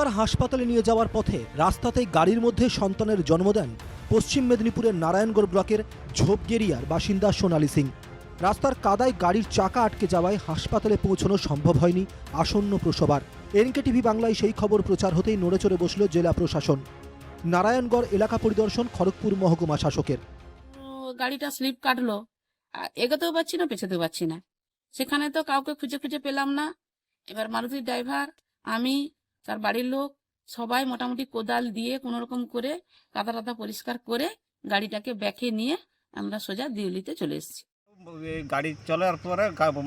রবিবার হাসপাতালে নিয়ে যাওয়ার পথে রাস্তাতেই গাড়ির মধ্যে সন্তানের জন্ম দেন পশ্চিম মেদিনীপুরের নারায়ণগড় ব্লকের ঝোপগেরিয়ার বাসিন্দা সোনালী সিং। রাস্তার কাদায় গাড়ির চাকা আটকে যাওয়ায় হাসপাতালে পৌঁছানো সম্ভব হয়নি আসন্ন প্রসবার। এনকে টিভি বাংলায় সেই খবর প্রচার হতেই নড়ে চড়ে বসল জেলা প্রশাসন। নারায়ণগড় এলাকা পরিদর্শন খড়গপুর মহকুমা শাসকের। গাড়িটা স্লিপ কাটলো। এগোতেও পারছি না, পেছাতেও পারছি না। সেখানে তো কাউকে খুঁজে খুঁজে পেলাম না। এবার মারুতির ড্রাইভার, আমি তার বাড়ির লোক সবাই মোটামুটি কোদাল দিয়ে কোনো রকম করে কাদা টাদা পরিষ্কার করে গাড়িটাকে ব্যাকে নিয়ে আমরা সোজা দিউলিতে চলে এসেছি। গাড়ি চলার পরে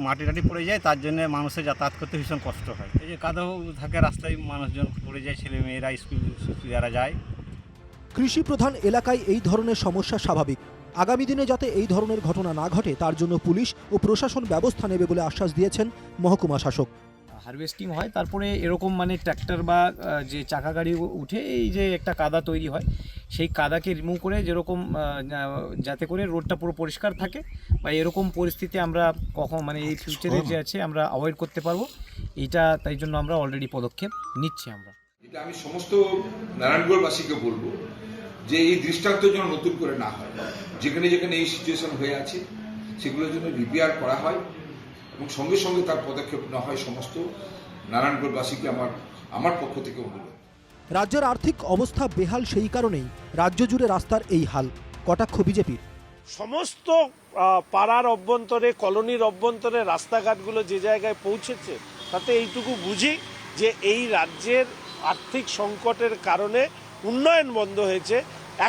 মাটি টাটি পড়ে যায় তার জন্য মানুষের যাতায়াত করতে ভীষণ কষ্ট হয়। এই যে কাদা থাকে রাস্তায় মানুষজন পড়ে যায় ছেলে মেয়েরা স্কুল যারা যায়। কৃষি প্রধান এলাকায় এই ধরনের সমস্যা স্বাভাবিক। আগামী দিনে যাতে এই ধরনের ঘটনা না ঘটে তার জন্য পুলিশ ও প্রশাসন ব্যবস্থা নেবে বলে আশ্বাস দিয়েছেন মহকুমা শাসক। হারভেস্টিং হয় তারপরে এরকম মানে ট্র্যাক্টর বা যে চাকা গাড়ি উঠে এই যে একটা কাদা তৈরি হয় সেই কাদাকে রিমুভ করে যেরকম যাতে করে রোডটা পুরো পরিষ্কার থাকে বা এরকম পরিস্থিতি আমরা কখন মানে এই ফিউচারে যে আছে আমরা অ্যাভয়েড করতে পারব এইটা তাই জন্য আমরা অলরেডি পদক্ষেপ নিচ্ছি আমরা। এটা আমি সমস্ত নারায়ণগড়বাসীকে বলব যে এই দৃষ্টান্ত যেন নতুন করে না হয়। যেখানে যেখানে এই সিচুয়েশন হয়ে আছে সেগুলোর জন্য রিপেয়ার করা হয়। এবং সঙ্গে সঙ্গে তার পদক্ষেপ নেওয়া হয় সমস্ত নারায়ণগড়বাসীকে আমার আমার পক্ষ থেকে অনুরোধ। রাজ্যের আর্থিক অবস্থা বেহাল সেই কারণেই রাজ্য জুড়ে রাস্তার এই হাল। কটাক্ষ বিজেপির? সমস্ত পাড়ার অভ্যন্তরে কলোনির অভ্যন্তরে রাস্তাঘাটগুলো যে জায়গায় পৌঁছেছে তাতে এইটুকু বুঝি যে এই রাজ্যের আর্থিক সংকটের কারণে উন্নয়ন বন্ধ হয়েছে।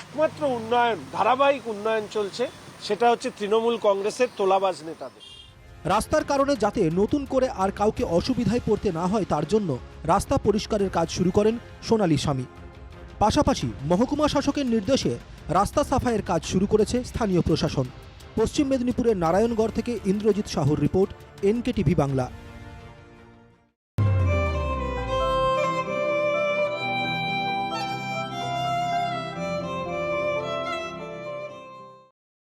একমাত্র উন্নয়ন ধারাবাহিক উন্নয়ন চলছে সেটা হচ্ছে তৃণমূল কংগ্রেসের তোলাবাজ নেতাদের। রাস্তার কারণে যাতে নতুন করে আর কাউকে অসুবিধায় পড়তে না হয় তার জন্য রাস্তা পরিষ্কারের কাজ শুরু করেন সোনালী স্বামী। পাশাপাশি মহকুমা শাসকের নির্দেশে রাস্তা সাফাইয়ের কাজ শুরু করেছে স্থানীয় প্রশাসন। পশ্চিম মেদিনীপুরের নারায়ণগড় থেকে ইন্দ্রজিৎ সাহুর রিপোর্ট এনকে টিভি বাংলা।